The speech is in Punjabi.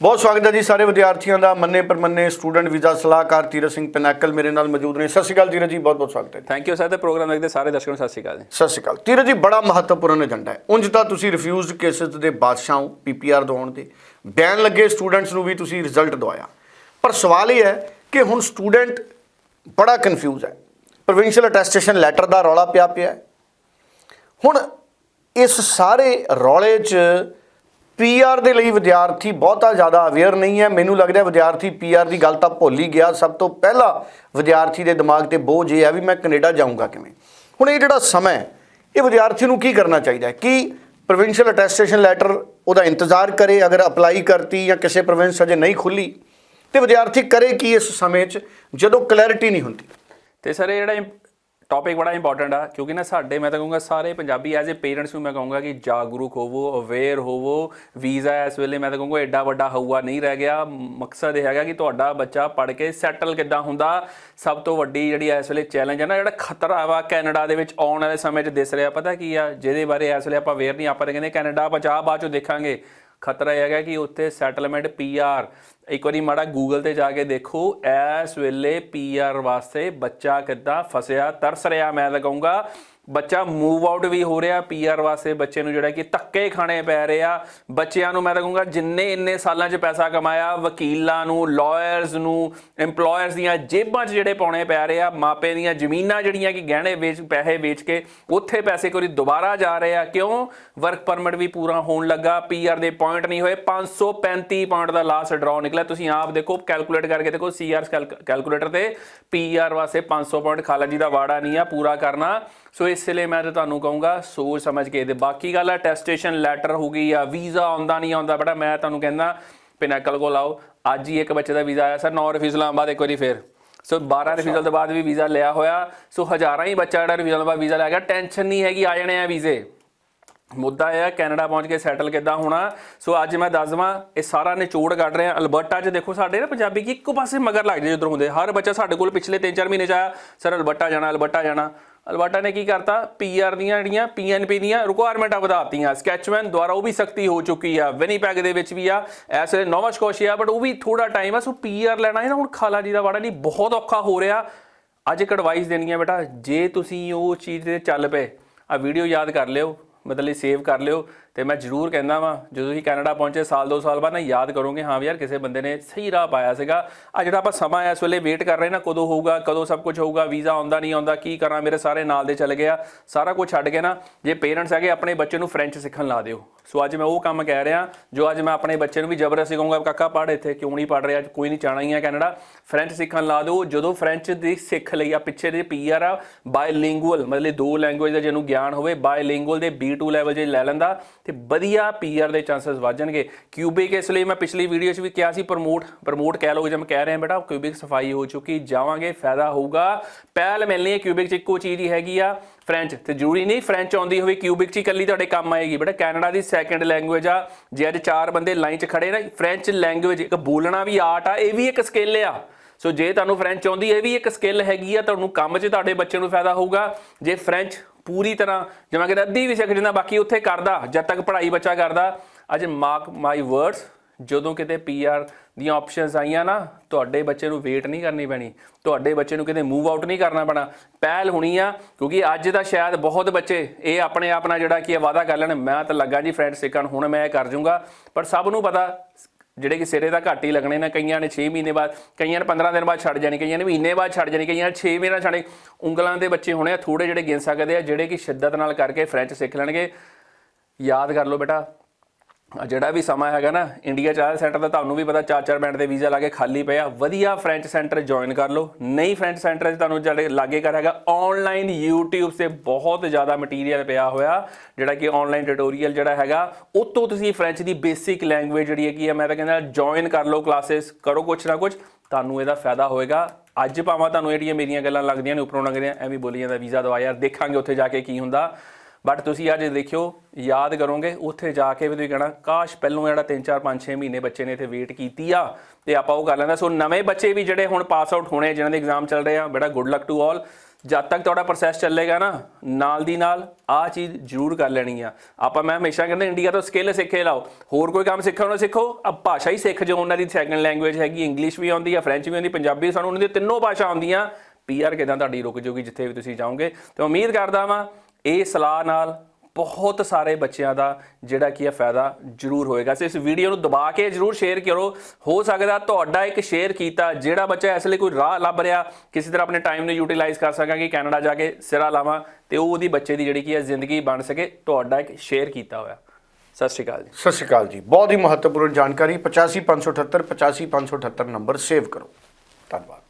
ਬਹੁਤ ਸਵਾਗਤ ਹੈ ਜੀ ਸਾਰੇ ਵਿਦਿਆਰਥੀਆਂ ਦਾ। ਮੰਨੇ ਪਰਮੰਨੇ ਸਟੂਡੈਂਟ ਵੀਜ਼ਾ ਸਲਾਹਕਾਰ ਤੀਰਥ ਸਿੰਘ ਪਿਨਾਕਲ ਮੇਰੇ ਨਾਲ ਮੌਜੂਦ ਨੇ। ਸਤਿ ਸ਼੍ਰੀ ਅਕਾਲ ਤੀਰਥ ਜੀ ਬਹੁਤ ਬਹੁਤ ਸਵਾਗਤ ਹੈ। ਥੈਂਕ ਯੂ ਸਰ ਤੇ ਪ੍ਰੋਗਰਾਮ ਦੇਖਦੇ ਸਾਰੇ ਦਰਸ਼ਕਾਂ ਨੂੰ ਸਤਿ ਸ਼੍ਰੀ ਅਕਾਲ ਸਤਿ ਸ਼੍ਰੀ ਅਕਾਲ। ਤੀਰਥ ਜੀ ਬੜਾ ਮਹੱਤਵਪੂਰਨ ਏਜੰਡਾ ਹੈ। ਉਂਝ ਤਾਂ ਤੁਸੀਂ ਰਿਫਿਊਜ਼ਡ ਕੇਸਸ ਦੇ ਬਾਦਸ਼ਾਹ ਹੋ ਪੀਪੀਆਰ ਦਵਾਉਣ ਦੇ। ਬੈਨ ਲੱਗੇ ਸਟੂਡੈਂਟਸ ਨੂੰ ਵੀ ਤੁਸੀਂ ਰਿਜ਼ਲਟ ਦਵਾਇਆ। ਪਰ ਸਵਾਲ ਇਹ ਹੈ ਕਿ ਹੁਣ ਸਟੂਡੈਂਟ ਬੜਾ ਕਨਫਿਊਜ਼ ਹੈ। ਪ੍ਰੋਵਿੰਸ਼ੀਅਲ ਅਟੈਸਟੇਸ਼ਨ ਲੈਟਰ ਦਾ ਰੌਲਾ ਪਿਆ ਪਿਆ ਹੁਣ ਇਸ ਸਾਰੇ ਰੌਲੇ 'ਚ ਪੀਆਰ ਦੇ ਲਈ ਵਿਦਿਆਰਥੀ ਬਹੁਤਾ ਜ਼ਿਆਦਾ ਅਵੇਅਰ ਨਹੀਂ ਹੈ। ਮੈਨੂੰ ਲੱਗਦਾ ਹੈ ਵਿਦਿਆਰਥੀ ਪੀਆਰ ਦੀ ਗੱਲ ਤਾਂ ਭੁੱਲ ਹੀ ਗਿਆ। ਸਭ ਤੋਂ ਪਹਿਲਾਂ ਵਿਦਿਆਰਥੀ ਦੇ ਦਿਮਾਗ ਤੇ ਬੋਝ ਇਹ ਹੈ ਵੀ ਮੈਂ ਕੈਨੇਡਾ ਜਾਊਂਗਾ ਕਿਵੇਂ? ਹੁਣ ਇਹ ਜਿਹੜਾ ਸਮਾਂ ਇਹ ਵਿਦਿਆਰਥੀ ਨੂੰ ਕੀ ਕਰਨਾ ਚਾਹੀਦਾ ਹੈ? ਕਿ ਪ੍ਰੋਵਿੰਸ਼ੀਅਲ ਅਟੈਸਟੇਸ਼ਨ ਲੈਟਰ ਉਹਦਾ ਇੰਤਜ਼ਾਰ ਕਰੇ? ਅਗਰ ਅਪਲਾਈ ਕਰਤੀ ਜਾਂ ਕਿਸੇ ਪ੍ਰੋਵਿੰਸ ਅਜੇ ਨਹੀਂ ਖੁੱਲੀ, ਤੇ ਵਿਦਿਆਰਥੀ ਕਰੇ ਕੀ ਇਸ ਸਮੇਂ 'ਚ? ਜਦੋਂ ਕਲੈਰਿਟੀ ਨਹੀਂ ਹੁੰਦੀ। ਤੇ ਸਰ, ਇਹ ਜਿਹੜਾ ਟੌਪਿਕ ਬੜਾ ਇੰਪੋਰਟੈਂਟ ਆ, ਕਿਉਂਕਿ ਨਾ ਸਾਡੇ, ਮੈਂ ਤਾਂ ਕਹੂੰਗਾ ਸਾਰੇ ਪੰਜਾਬੀ ਐਜ਼ ਅ ਪੇਰੈਂਟਸ ਨੂੰ ਮੈਂ ਕਹੂੰਗਾ ਕਿ ਜਾਗਰੂਕ ਹੋਵੋ ਅਵੇਅਰ ਹੋਵੋ ਵੀਜ਼ਾ ਇਸ ਵੇਲੇ ਮੈਂ ਤਾਂ ਕਹੂੰਗਾ ਐਡਾ ਵੱਡਾ ਹਊਆ ਨਹੀਂ ਰਹਿ ਗਿਆ। ਮਕਸਦ ਇਹ ਹੈਗਾ ਕਿ ਤੁਹਾਡਾ ਬੱਚਾ ਪੜ੍ਹ ਕੇ ਸੈਟਲ ਕਿੱਦਾਂ ਹੁੰਦਾ। ਸਭ ਤੋਂ ਵੱਡੀ ਜਿਹੜੀ ਇਸ ਵੇਲੇ ਚੈਲੰਜ ਹੈ ਨਾ, ਜਿਹੜਾ ਖਤਰਾ ਵਾ ਕੈਨੇਡਾ ਦੇ ਵਿੱਚ ਆਉਣ ਵਾਲੇ ਸਮੇਂ 'ਚ ਦਿਸ ਰਿਹਾ, ਪਤਾ ਕੀ ਆ? ਜਿਹਦੇ ਬਾਰੇ ਇਸ ਵੇਲੇ ਆਪਾਂ ਅਵੇਅਰ ਨਹੀਂ, ਆਪਾਂ ਤਾਂ ਕਹਿੰਦੇ ਕੈਨੇਡਾ ਬਚਾ ਬਾਅਦ ਚੋਂ ਦੇਖਾਂਗੇ। ਖਤਰਾ ਇਹ ਹੈਗਾ ਕਿ ਉੱਥੇ ਸੈਟਲਮੈਂਟ ਪੀਆਰ ਇੱਕ ਵਾਰੀ ਮਾੜਾ ਗੂਗਲ ਤੇ ਜਾ ਕੇ ਦੇਖੋ, ਇਸ ਵੇਲੇ ਪੀਆਰ ਵਾਸਤੇ ਬੱਚਾ ਕਿੱਦਾਂ ਫਸਿਆ, ਤਰਸ ਰਿਹਾ, ਮੈਂ ਤਾਂ ਕਹੂੰਗਾ ਬੱਚਾ ਮੂਵ ਆਊਟ ਵੀ ਹੋ ਰਿਹਾ ਪੀਆਰ ਵਾਸਤੇ, ਬੱਚੇ ਨੂੰ ਜਿਹੜਾ ਕਿ ਧੱਕੇ ਖਾਣੇ ਪੈ ਰਹੇ ਆ। ਬੱਚਿਆਂ ਨੂੰ ਮੈਂ ਤਾਂ ਕਹੂੰਗਾ, ਜਿੰਨੇ ਇੰਨੇ ਸਾਲਾਂ 'ਚ ਪੈਸਾ ਕਮਾਇਆ, ਵਕੀਲਾਂ ਨੂੰ ਲਾਇਰਸ ਨੂੰ, EMPLOYERS ਦੀਆਂ ਜੇਬਾਂ 'ਚ ਜਿਹੜੇ ਪਾਉਣੇ ਪੈ ਰਹੇ ਆ, ਮਾਪੇ ਦੀਆਂ ਜ਼ਮੀਨਾਂ ਜਿਹੜੀਆਂ ਕਿ ਗਹਿਣੇ ਵੇਚ, ਪੈਸੇ ਵੇਚ ਕੇ ਉੱਥੇ ਪੈਸੇ ਕੋਈ ਦੁਬਾਰਾ ਜਾ ਰਹੇ ਆ। ਕਿਉਂ? ਵਰਕ ਪਰਮਿਟ ਵੀ ਪੂਰਾ ਹੋਣ ਲੱਗਾ ਪੀਆਰ ਦੇ ਪੁਆਇੰਟ ਨਹੀਂ ਹੋਏ 535 ਪੁਆਇੰਟ ਦਾ ਲਾਸਟ ਡਰਾਅ ਨਿਕਲਿਆ। ਤੁਸੀਂ ਆਪ ਦੇਖੋ ਕੈਲਕੂਲੇਟ ਕਰਕੇ ਦੇਖੋ ਸੀਆਰ ਕੈਲਕੂਲੇਟਰ ਤੇ ਪੀਆਰ ਵਾਸਤੇ 500 ਪੁਆਇੰਟ ਖਾਲਾ ਜੀ ਦਾ ਵਾੜਾ ਨਹੀਂ ਆ, ਪੂਰਾ ਕਰਨਾ। ਸੋ ਇਸ ਲਈ ਮੈਂ ਤੁਹਾਨੂੰ ਕਹੂੰਗਾ ਸੋਚ ਸਮਝ ਕੇ। ਤੇ ਬਾਕੀ ਗੱਲ ਆ ਟੈਸਟੇਸ਼ਨ ਲੈਟਰ ਹੋ ਗਈ ਆ ਵੀਜ਼ਾ ਆਉਂਦਾ ਨਹੀਂ ਆਉਂਦਾ ਬੜਾ ਮੈਂ ਤੁਹਾਨੂੰ ਕਹਿੰਦਾ ਪਿਨਾਕਲ ਕੋਲ ਆਓ। ਅੱਜ ਹੀ ਇੱਕ ਬੱਚੇ ਦਾ ਵੀਜ਼ਾ ਆਇਆ ਸਰ 9 ਰਿਫਿਊਜ਼ਲਾਂ ਬਾਅਦ ਇੱਕ ਵਾਰੀ ਫੇਰ। ਸੋ 12 ਰਿਫਿਊਜ਼ਲ ਤੋਂ ਬਾਅਦ ਵੀ ਵੀਜ਼ਾ ਲਿਆ ਹੋਇਆ। ਸੋ ਹਜ਼ਾਰਾਂ ਹੀ ਬੱਚਾ ਜਿਹੜਾ ਰਿਫਿਊਜ਼ਲ ਬਾਅਦ ਵੀਜ਼ਾ ਲੈ ਗਿਆ। ਟੈਨਸ਼ਨ ਨਹੀਂ ਹੈਗੀ ਆ ਜਾਣੇ ਆ ਵੀਜ਼ੇ। ਮੁੱਦਾ ਇਹ ਹੈ ਕੈਨੇਡਾ ਪਹੁੰਚ ਕੇ ਸੈਟਲ ਕਿੱਦਾਂ ਹੋਣਾ। ਸੋ ਅੱਜ ਮੈਂ ਦੱਸ ਦਵਾਂ ਇਹ ਸਾਰਾ ਨਿਚੋੜ ਕੱਢ ਰਿਹਾ ਅਲਬਰਟਾ 'ਚ ਦੇਖੋ ਸਾਡੇ ਨਾ ਪੰਜਾਬੀ ਕੀ ਇੱਕੋ ਪਾਸੇ ਮਗਰ ਲੱਗ ਜੇ ਜਦੋਂ ਹੁੰਦੇ। ਹਰ ਬੱਚਾ ਸਾਡੇ ਕੋਲ ਪਿਛਲੇ 3-4 ਮਹੀਨੇ 'ਚ ਆਇਆ ਸਰ ਅਲਬਰਟਾ ਜਾਣਾ ਅਲਬਰਟਾ ਜਾਣਾ। ਅਲਬਰਟਾ ਨੇ ਕੀ ਕਰਤਾ? ਪੀਆਰ ਦੀਆਂ ਜਿਹੜੀਆਂ ਪੀਐਨਪੀ ਦੀਆਂ ਰਿਕੁਆਇਰਮੈਂਟਾਂ ਵਧਾਤੀਆਂ। ਸਕੈਚਮੈਨ ਦੁਆਰਾ ਉਹ ਵੀ ਸਖਤੀ ਹੋ ਚੁੱਕੀ ਆ। ਵਿਨੀਪੈਗ ਦੇ ਵਿੱਚ ਵੀ ਆ। ਐਸੇ ਵੇਲੇ ਨੋਵਾ ਬਟ ਉਹ ਵੀ ਥੋੜਾ ਟਾਈਮ ਆ। ਸੋ ਪੀਆਰ ਲੈਣਾ ਹੈ ਨਾ, ਹੁਣ ਖਾਲਾ ਜੀ ਦਾ ਵਾੜਾ ਨਹੀਂ, ਬਹੁਤ ਔਖਾ ਹੋ ਰਿਹਾ। ਅੱਜ ਇੱਕ ਐਡਵਾਈਸ ਦੇਣੀ ਹੈ ਬੇਟਾ, ਜੇ ਤੁਸੀਂ ਉਹ ਚੀਜ਼ ਤੇ ਚੱਲ ਪਏ ਆ ਵੀਡੀਓ ਯਾਦ ਕਰ ਲਿਓ, ਮਤਲਬ ਸੇਵ ਕਰ ਲਿਓ। ਤੇ ਮੈਂ ਜ਼ਰੂਰ ਕਹਿੰਦਾ ਵਾਂ, ਜਦੋਂ ਤੁਸੀਂ ਕੈਨੇਡਾ ਪਹੁੰਚੇ, ਸਾਲ ਦੋ ਸਾਲ ਬਾਅਦ ਨਾ ਯਾਦ ਕਰੋਗੇ, ਹਾਂ ਵੀ ਯਾਰ ਕਿਸੇ ਬੰਦੇ ਨੇ ਸਹੀ ਰਾਹ ਪਾਇਆ ਸੀਗਾ। ਆ ਜਿਹੜਾ ਆਪਾਂ ਸਮਾਂ ਇਸ ਵੇਲੇ ਵੇਟ ਕਰ ਰਹੇ ਨਾ, ਕਦੋਂ ਹੋਊਗਾ, ਕਦੋਂ ਸਭ ਕੁਝ ਹੋਊਗਾ, ਵੀਜ਼ਾ ਆਉਂਦਾ ਨਹੀਂ ਆਉਂਦਾ, ਕੀ ਕਰਾਂ, ਮੇਰੇ ਸਾਰੇ ਨਾਲ ਦੇ ਚੱਲ ਗਿਆ ਸਾਰਾ ਕੁਝ ਛੱਡ ਕੇ ਨਾ, ਜੇ ਪੇਰੈਂਟਸ ਹੈਗੇ, ਆਪਣੇ ਬੱਚੇ ਨੂੰ ਫ੍ਰੈਂਚ ਸਿੱਖਣ ਲਾ ਦਿਓ। ਸੋ ਅੱਜ ਮੈਂ ਉਹ ਕੰਮ ਕਹਿ ਰਿਹਾ, ਜੋ ਅੱਜ ਮੈਂ ਆਪਣੇ ਬੱਚੇ ਨੂੰ ਵੀ ਜ਼ਬਰਦਸਤੀ ਕਹੂੰਗਾ, ਕਾਕਾ, ਪੜ੍ਹ ਇੱਥੇ, ਕਿਉਂ ਨਹੀਂ ਪੜ੍ਹ ਰਿਹਾ? ਕੋਈ ਨਹੀਂ ਚਾਹਣਾ ਹੀ ਹੈ ਕੈਨੇਡਾ। ਫ੍ਰੈਂਚ ਸਿੱਖਣ ਲਾ ਦਿਓ। ਜਦੋਂ ਫ੍ਰੈਂਚ ਦੀ ਸਿੱਖ ਲਈ ਆ ਪਿੱਛੇ ਦੇ ਪੀਆਰ ਆ ਬਾਇਲਿੰਗੁਅਲ ਮਤਲਬ ਦੋ ਲੈਂਗੁਏਜ ਦਾ ਜਿਹਨੂੰ ਗਿਆਨ ਹੋਵੇ ਬਾਇਲਿੰਗੁਅਲ ਦੇ B2 ਲੈਵਲ ਜੇ ਲੈ ਲੈਂਦਾ ਤੇ ਵਧੀਆ ਪੀਆਰ ਦੇ ਚਾਂਸਸ ਵੱਧ ਕਿਊਬਿਕ ਇਸ ਲਈ ਮੈਂ ਪਿਛਲੀ ਵੀਡੀਓ 'ਚ ਵੀ ਕਿਹਾ ਸੀ ਪ੍ਰਮੋਟ ਪ੍ਰਮੋਟ ਕਹਿ ਲਓ ਜੇ ਮੈਂ ਕਹਿ ਰਿਹਾ ਬੇਟਾ ਕਿਊਬਿਕ ਸਫ਼ਾਈ ਹੋ ਚੁੱਕੀ, ਜਾਵਾਂਗੇ, ਫਾਇਦਾ ਹੋਊਗਾ। ਪਹਿਲ ਮਿਲਣੀ ਹੈ ਕਿਊਬਿਕ 'ਚ ਇੱਕੋ ਚੀਜ਼ ਹੀ ਹੈਗੀ ਆ ਫ੍ਰੈਂਚ ਤੇ ਜ਼ਰੂਰੀ ਨਹੀਂ ਫ੍ਰੈਂਚ ਆਉਂਦੀ ਹੋਵੇ ਕਿਊਬਿਕ 'ਚ ਹੀ ਇਕੱਲੀ ਤੁਹਾਡੇ ਕੰਮ ਆਏਗੀ। ਬੇਟਾ ਕੈਨੇਡਾ ਦੀ ਸੈਕੰਡ ਲੈਂਗੁਏਜ ਆ, ਜੇ ਅੱਜ ਚਾਰ ਬੰਦੇ ਲਾਈਨ 'ਚ ਖੜੇ ਨਾ ਫ੍ਰੈਂਚ ਲੈਂਗੁਏਜ ਇੱਕ ਬੋਲਣਾ ਵੀ ਆਰਟ ਆ, ਇਹ ਵੀ ਇੱਕ ਸਕਿੱਲ ਆ। ਸੋ ਜੇ ਤੁਹਾਨੂੰ ਫ੍ਰੈਂਚ ਆਉਂਦੀ, ਇਹ ਵੀ ਇੱਕ ਸਕਿੱਲ ਹੈਗੀ ਆ, ਤੁਹਾਨੂੰ ਕੰਮ 'ਚ ਤੁਹਾਡੇ ਬੱਚੇ ਨੂੰ ਫਾਇਦਾ ਹੋਊਗਾ। ਜੇ ਫ੍ਰੈਂਚ ਪੂਰੀ ਤਰ੍ਹਾਂ, ਜਿਵੇਂ ਕਿ ਅੱਧੀ ਵੀ ਸਿੱਖ ਜਾਂਦਾ ਬਾਕੀ ਉੱਥੇ ਕਰਦਾ, ਜਦ ਤੱਕ ਪੜ੍ਹਾਈ ਬੱਚਾ ਕਰਦਾ। ਅੱਜ ਮਾਰਕ ਮਾਈ ਵਰਡਸ ਜਦੋਂ ਕਿਤੇ ਪੀਆਰ ਦੀਆਂ ਆਪਸ਼ਨਸ ਆਈਆਂ ਨਾ, ਤੁਹਾਡੇ ਬੱਚੇ ਨੂੰ ਵੇਟ ਨਹੀਂ ਕਰਨੀ ਪੈਣੀ। ਤੁਹਾਡੇ ਬੱਚੇ ਨੂੰ ਕਿਤੇ ਮੂਵ ਆਊਟ ਨਹੀਂ ਕਰਨਾ ਪੈਣਾ। ਪਹਿਲ ਹੋਣੀ ਆ, ਕਿਉਂਕਿ ਅੱਜ ਤਾਂ ਸ਼ਾਇਦ ਬਹੁਤ ਬੱਚੇ ਇਹ ਆਪਣੇ ਆਪ ਨਾਲ ਜਿਹੜਾ ਕੀ ਆ ਵਾਦਾ ਕਰ ਲੈਣ, ਮੈਂ ਤਾਂ ਲੱਗਾ ਜੀ ਫਰੈਂਡ ਸਿੱਖਣ ਹੁਣ ਮੈਂ ਇਹ ਕਰ ਜੂੰਗਾ। ਪਰ ਸਭ ਨੂੰ ਪਤਾ ਜਿਹੜੇ ਕਿ ਸਿਰੇ ਦਾ ਘੱਟ ਹੀ ਲੱਗਣੇ ਨੇ, ਕਈਆਂ ਨੇ 6 ਮਹੀਨੇ ਬਾਅਦ, ਕਈਆਂ ਨੇ 15 ਦਿਨ ਬਾਅਦ ਛੱਡ ਜਾਣੀ, ਕਈਆਂ ਨੇ ਮਹੀਨੇ ਬਾਅਦ ਛੱਡ ਜਾਣੀ, ਕਈਆਂ ਨੇ 6 ਮਹੀਨੇ ਛੱਡੇ ਉਂਗਲਾਂ ਦੇ ਬੱਚੇ ਹੋਣੇ ਆ ਥੋੜੇ ਜਿਹੜੇ ਗਿਣ ਸਕਦੇ ਆ, ਜਿਹੜੇ ਕਿ ਸ਼ਿੱਦਤ ਨਾਲ ਕਰਕੇ ਫ੍ਰੈਂਚ ਸਿੱਖ ਲੈਣਗੇ। ਯਾਦ ਕਰ ਲਓ ਬੇਟਾ ਜਿਹੜਾ ਵੀ ਸਮਾਂ ਹੈਗਾ ਨਾ ਇੰਡੀਆ ਚਾਇਲ ਸੈਂਟਰ ਦਾ ਤੁਹਾਨੂੰ ਵੀ ਪਤਾ ਚਾਰ ਚਾਰ ਬੈਂਡ ਦੇ ਵੀਜ਼ਾ ਲਾ ਕੇ ਖਾਲੀ ਪਿਆ। ਵਧੀਆ ਫ੍ਰੈਂਚ ਸੈਂਟਰ ਜੁਆਇਨ ਕਰ ਲਓ। ਨਹੀਂ ਫ੍ਰੈਂਚ ਸੈਂਟਰ 'ਚ ਤੁਹਾਨੂੰ ਜਿਹੜੇ ਲਾਗੇ ਕਰ ਹੈਗਾ ਆਨਲਾਈਨ YouTube ਤੇ ਬਹੁਤ ਜ਼ਿਆਦਾ ਮਟੀਰੀਅਲ ਪਿਆ ਹੋਇਆ। ਜਿਹੜਾ ਕਿ ਆਨਲਾਈਨ ਟਿਊਟੋਰੀਅਲ ਜਿਹੜਾ ਹੈਗਾ, ਉਤੋਂ ਤੁਸੀਂ ਫ੍ਰੈਂਚ ਦੀ ਬੇਸਿਕ ਲੈਂਗੁਏਜ ਜਿਹੜੀ ਹੈਗੀ ਆ, ਮੈਂ ਤਾਂ ਕਹਿੰਦਾ ਜੁਆਇਨ ਕਰ ਲਓ ਕਲਾਸਿਸ ਕਰੋ ਕੁਛ ਨਾ ਕੁਛ। ਤੁਹਾਨੂੰ ਇਹਦਾ ਫਾਇਦਾ ਹੋਏਗਾ। ਅੱਜ ਭਾਵੇਂ ਤੁਹਾਨੂੰ ਜਿਹੜੀਆਂ ਮੇਰੀਆਂ ਗੱਲਾਂ ਲੱਗਦੀਆਂ ਨੇ, ਉੱਪਰੋਂ ਲੱਗਦੀਆਂ ਐਵੇਂ ਬੋਲੀ ਜਾਂਦਾ ਵੀਜ਼ਾ ਦਵਾ ਯਾਰ, ਦੇਖਾਂਗੇ ਉੱਥੇ ਜਾ ਕੇ ਕੀ ਹੁੰਦਾ। ਬਟ ਤੁਸੀਂ ਅੱਜ ਦੇਖਿਓ, ਯਾਦ ਕਰੋਗੇ, ਉੱਥੇ ਜਾ ਕੇ ਵੀ ਤੁਸੀਂ ਕਹਿਣਾ, ਕਾਸ਼ ਪਹਿਲੋਂ ਜਿਹੜਾ 3 4 5 6 ਮਹੀਨੇ ਬੱਚੇ ਨੇ ਇੱਥੇ ਵੇਟ ਕੀਤੀ ਆ। ਤੇ ਆਪਾਂ ਉਹ ਕਰ ਲੈਂਦਾ ਸੋ ਨਵੇਂ ਬੱਚੇ ਵੀ ਜਿਹੜੇ ਹੁਣ ਪਾਸ ਆਊਟ ਹੋਣੇ, ਜਿਨ੍ਹਾਂ ਦੇ ਐਗਜ਼ਾਮ ਚੱਲ ਰਹੇ ਆ ਬੜਾ ਗੁੱਡ ਲੱਕ ਟੂ ਆਲ ਜਦ ਤੱਕ ਤੁਹਾਡਾ ਪ੍ਰੋਸੈਸ ਚੱਲੇਗਾ ਨਾ, ਨਾਲ ਦੀ ਨਾਲ ਆ ਚੀਜ਼ ਜ਼ਰੂਰ ਕਰ ਲੈਣੀ ਆ। ਆਪਾਂ ਮੈਂ ਹਮੇਸ਼ਾ ਕਹਿੰਦਾ, ਇੰਡੀਆ ਤੋਂ ਸਕਿੱਲ ਸਿੱਖੇ ਲਾਓ। ਹੋਰ ਕੋਈ ਕੰਮ ਸਿੱਖਣਾ ਨਾ ਸਿੱਖੋ ਆ ਭਾਸ਼ਾ ਹੀ ਸਿੱਖ ਜੋ ਉਹਨਾਂ ਦੀ ਸੈਕੰਡ ਲੈਂਗੁਏਜ ਹੈਗੀ ਇੰਗਲਿਸ਼ ਵੀ ਆਉਂਦੀ ਆ ਫ੍ਰੈਂਚ ਵੀ ਆਉਂਦੀ, ਪੰਜਾਬੀ ਸਾਨੂੰ ਉਹਨਾਂ ਦੀ ਤਿੰਨੋਂ ਭਾਸ਼ਾ ਆਉਂਦੀਆਂ। ਪੀਆਰ ਕਿਦਾਂ ਤੁਹਾਡੀ ਰੁਕ ਜਾਊਗੀ ਜਿੱਥੇ ਵੀ ਤੁਸੀਂ ਜਾਓਗੇ। ਤੇ ਉਮੀਦ ਕਰਦਾ ਵਾਂ ਇਹ ਸਲਾਹ ਨਾਲ ਬਹੁਤ ਸਾਰੇ ਬੱਚਿਆਂ ਦਾ ਜਿਹੜਾ ਕੀ ਹੈ ਫਾਇਦਾ ਜ਼ਰੂਰ ਹੋਏਗਾ। ਸੋ ਇਸ ਵੀਡੀਓ ਨੂੰ ਦਬਾ ਕੇ ਜ਼ਰੂਰ ਸ਼ੇਅਰ ਕਰੋ। ਹੋ ਸਕਦਾ ਤੁਹਾਡਾ ਇੱਕ ਸ਼ੇਅਰ ਕੀਤਾ, ਜਿਹੜਾ ਬੱਚਾ ਇਸ ਲਈ ਕੋਈ ਰਾਹ ਲੱਭ ਰਿਹਾ, ਕਿਸੇ ਤਰ੍ਹਾਂ ਆਪਣੇ ਟਾਈਮ ਨੂੰ ਯੂਟਿਲਾਈਜ਼ ਕਰ ਸਕਾਂ ਕਿ ਕੈਨੇਡਾ ਜਾ ਕੇ ਸਿਰਾ ਲਾਵਾਂ ਤੇ ਉਹ ਉਹਦੀ ਬੱਚੇ ਦੀ ਜਿਹੜੀ ਕੀ ਹੈ ਜ਼ਿੰਦਗੀ ਬਣ ਸਕੇ, ਤੁਹਾਡਾ ਇੱਕ ਸ਼ੇਅਰ ਕੀਤਾ ਹੋਇਆ। ਸਤਿ ਸ਼੍ਰੀ ਅਕਾਲ ਜੀ। ਸਤਿ ਸ਼੍ਰੀ ਅਕਾਲ ਜੀ। ਬਹੁਤ ਹੀ ਮਹੱਤਵਪੂਰਨ ਜਾਣਕਾਰੀ। 85578 85578 ਨੰਬਰ ਸੇਵ ਕਰੋ। ਧੰਨਵਾਦ।